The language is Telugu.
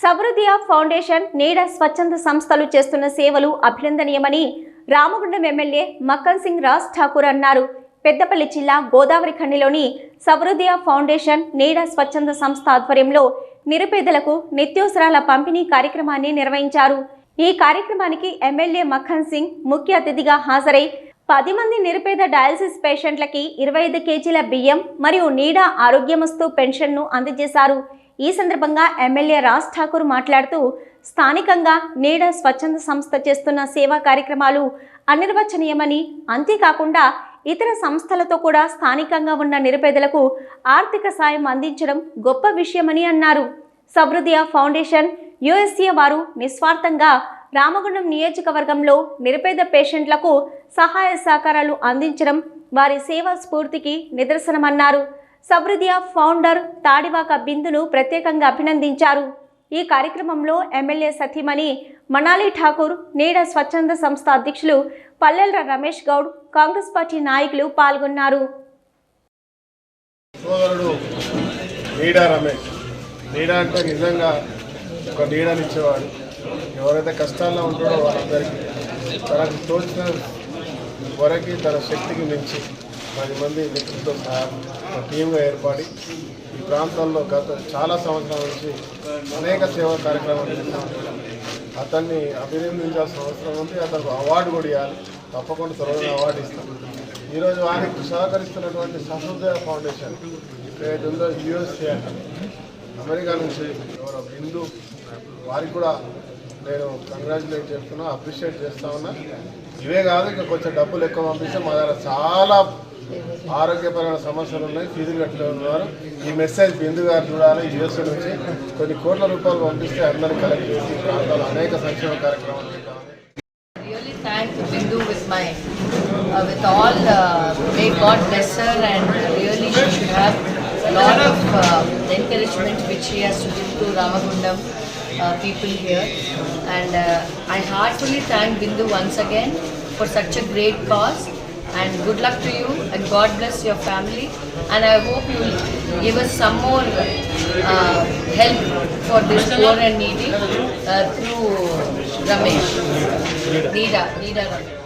సబృదియా ఫౌండేషన్ నీడ స్వచ్ఛంద సంస్థలు చేస్తున్న సేవలు అభినందనీయమని రామగుండం ఎమ్మెల్యే మక్కన్ సింగ్ రాజ్ ఠాకూర్ అన్నారు. పెద్దపల్లి జిల్లా గోదావరి ఖండిలోని సబృదియా ఫౌండేషన్ నీడ స్వచ్ఛంద సంస్థ ఆధ్వర్యంలో నిరుపేదలకు నిత్యావసరాల పంపిణీ కార్యక్రమాన్ని నిర్వహించారు. ఈ కార్యక్రమానికి ఎమ్మెల్యే మక్కన్ సింగ్ ముఖ్య అతిథిగా హాజరై పది మంది నిరుపేద డయాలసిస్ పేషెంట్లకి ఇరవై ఐదు కేజీల బియ్యం మరియు నీడ ఆరోగ్యమస్తు పెన్షన్ను అందజేశారు. ఈ సందర్భంగా ఎమ్మెల్యే రాజ్ ఠాకూర్ మాట్లాడుతూ స్థానికంగా నీడ స్వచ్ఛంద సంస్థ చేస్తున్న సేవా కార్యక్రమాలు అనిర్వచనీయమని అంతేకాకుండా ఇతర సంస్థలతో కూడా స్థానికంగా ఉన్న నిరుపేదలకు ఆర్థిక సాయం అందించడం గొప్ప విషయమని అన్నారు. సబృదియా ఫౌండేషన్ యుఎస్ఏ వారు నిస్వార్థంగా రామగుండం నియోజకవర్గంలో నిరుపేద పేషెంట్లకు సహాయ సహకారాలు అందించడం వారి సేవా స్ఫూర్తికి నిదర్శనమన్నారు. సబృదియా ఫౌండర్ తాడివాక బిందును ప్రత్యేకంగా అభినందించారు. ఈ కార్యక్రమంలో ఎమ్మెల్యే సతీమణి మనాలి ఠాకూర్ నీడ స్వచ్ఛంద సంస్థ అధ్యక్షులు పల్లెల రమేష్ గౌడ్ కాంగ్రెస్ పార్టీ నాయకులు పాల్గొన్నారు. సోదరుడు నీడా రమేష్. నీడా అంటే నిజంగా ఒక నీడనిచ్చేవాడు. ఎవరైతే కష్టాల్లో ఉంటాడో వాళ్ళందరికీ తనకు తోచిన వరకు తన శక్తికి మించి పది మంది మిత్రులతో సహా ఒక టీంగా ఏర్పడి ఈ ప్రాంతంలో గత చాలా సంవత్సరాల నుంచి అనేక సేవా కార్యక్రమాలు చేస్తున్నాడు అతన్ని అభినందించాల్సిన అవసరం ఉంది. అతనికి అవార్డు కూడా ఇవ్వాలి. తప్పకుండా త్వరగా అవార్డు ఇస్తాం. ఈరోజు వారికి సహకరిస్తున్నటువంటి సహృదయ ఫౌండేషన్ ఏదైతే ఉందో యుఎస్ఏ అమెరికా నుంచి ఎవరో హిందూ వారికి కూడా నేను కంగ్రాచులేట్ చేస్తున్నా అప్రిషియేట్ చేస్తా ఉన్నా. ఇవే కాదు ఇంకా కొంచెం డబ్బులు ఎక్కువ పంపిస్తే మా దగ్గర చాలా ఆరోగ్యపరమైన సమస్యలు ఉన్నాయి ఫీజులు కట్టలే ద్వారా ఈ మెసేజ్ బిందు గారు చూడాలి యుఎస్ఏ నుంచి కొన్ని కోట్ల రూపాయలు పంపిస్తే అందరినీ కలెక్ట్ చేసి ప్రాంతాలు అనేక సంక్షేమ కార్యక్రమాలు really thank Bindu with my, uh, with all, uh, may God bless her and really she should have a lot of uh, encouragement which she has to give to Ramagundam uh, people here. And uh, I heartily thank Bindu once again for such a great cause. And good luck to you and God bless your family. And I hope you will give us some more uh, help for this poor and needy uh, through Ramesh. Nida, Nida Ramesh.